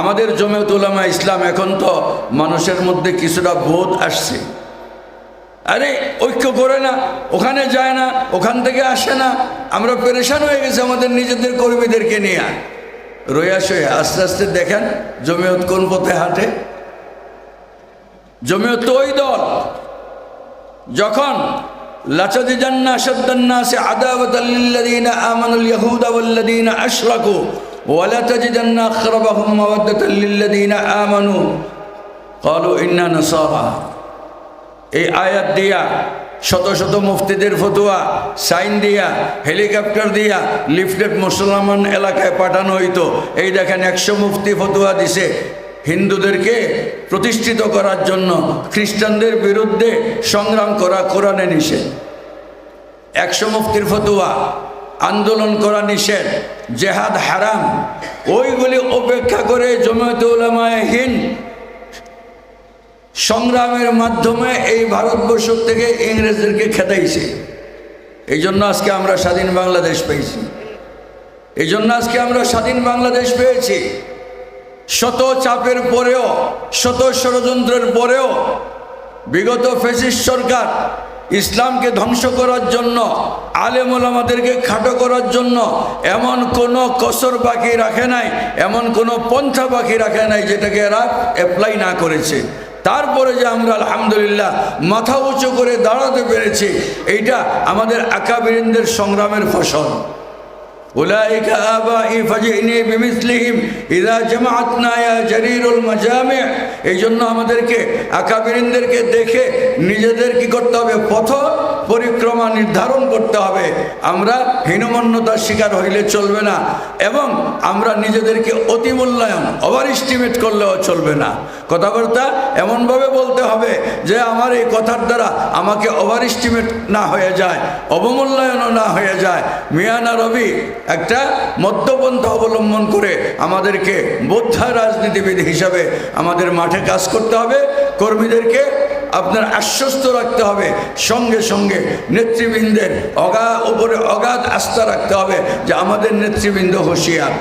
আমাদের জমিয়ত উলামা ইসলাম এখন তো মানুষের মধ্যে কিছুটা বোধ আসছে। আরে, ঐক্য করে না, ওখানে যায় না, ওখান থেকে আসে না। আমরা পেরেশান হয়ে গেছি আমাদের নিজেদের কর্মীদেরকে নিয়ে। রইয়া সয়ে আস্তে আস্তে দেখেন জমিয়ত কোন পথে হাঁটে। জমিয়ত ওই দল। যখন লাচাদি জান্না সদ্দান্না সে আদাবতাল্লিল্লাদিনা আমানুল ইয়াহুদা ওয়াল্লাদিনা আশরাকু ওয়ালা তাজিদান্না আখরাবাহুম মাওয়াদ্দাতাল লিল্লাদিনা আমানু। ক্বালু ইন্না নাসারা। এই আয়াত দিয়া, শত শত মুফতিদের ফতুয়া, সাইন দিয়া, হেলিকপ্টার দিয়া লিফলেট মুসলমান এলাকায় পাঠানো হইতো। এই দেখেন একশো মুফতি ফতুয়া দিছে হিন্দুদেরকে প্রতিষ্ঠিত করার জন্য, খ্রিস্টানদের বিরুদ্ধে সংগ্রাম করা কোরআনে নিষেধ। একশো মুফতির ফতুয়া আন্দোলন করা নিষেধ, জেহাদ হারাম। ওইগুলি উপেক্ষা করে জমিয়ত উলামায়ে হিন্দ সংগ্রামের মাধ্যমে এই ভারতবর্ষ থেকে ইংরেজদেরকে খেতাইছে এই জন্য আজকে আমরা স্বাধীন বাংলাদেশ পেয়েছি। এই জন্য আজকে আমরা স্বাধীন বাংলাদেশ পেয়েছি। শত চাপের পরেও, শত ষড়যন্ত্রের পরেও বিগত ফেসিস্ট সরকার ইসলামকে ধ্বংস করার জন্য, আলেম ওলামাদেরকে খাটো করার জন্য এমন কোনো কসর বাকি রাখে নাই, এমন কোনো পন্থা বাকি রাখে নাই যেটাকে এরা অ্যাপ্লাই না করেছে। তারপরে যে আমরা আলহামদুলিল্লাহ মাথা উঁচু করে দাঁড়াতে পেরেছি, এইটা আমাদের আকাবিরিনদের সংগ্রামের ফসল। أولئك آبائي فجئني بمثلهم إذا جمعتنا يا جرير المجامع এই জন্য আমাদেরকে আকাবিরিনদেরকে দেখে নিজেদের কি করতে হবে পথ পরিক্রমা নির্ধারণ করতে হবে আমরা হীনমন্যতার শিকার হইলে চলবে না এবং আমরা নিজেদেরকে অতি মূল্যায়ন ওভার এস্টিমেট করলেও চলবে না কথাবার্তা এমনভাবে বলতে হবে যে আমার এই কথার দ্বারা আমাকে ওভার এস্টিমেট না হয়ে যায়, অবমূল্যায়নও না হয়ে যায়। মিয়ানা রবি একটা মধ্যপন্থা অবলম্বন করে আমাদেরকে বোদ্ধা রাজনীতিবিদ হিসাবে আমাদের মাঠে কাজ করতে হবে। কর্মীদেরকে আপনার আশ্বস্ত রাখতে হবে। সঙ্গে সঙ্গে নেতৃবৃন্দের অগা, উপরে অগাধ আস্থা রাখতে হবে যে আমাদের নেতৃবৃন্দ হুঁশিয়ার।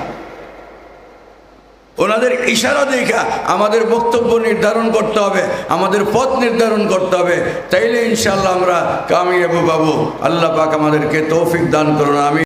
ওনাদের ইশারা দেখা আমাদের বক্তব্য নির্ধারণ করতে হবে, আমাদের পথ নির্ধারণ করতে হবে। তাইলে ইনশাল্লাহ আমরা কামিয়াবু পাবো আল্লাহ পাক আমাদেরকে তৌফিক দান করুন আমি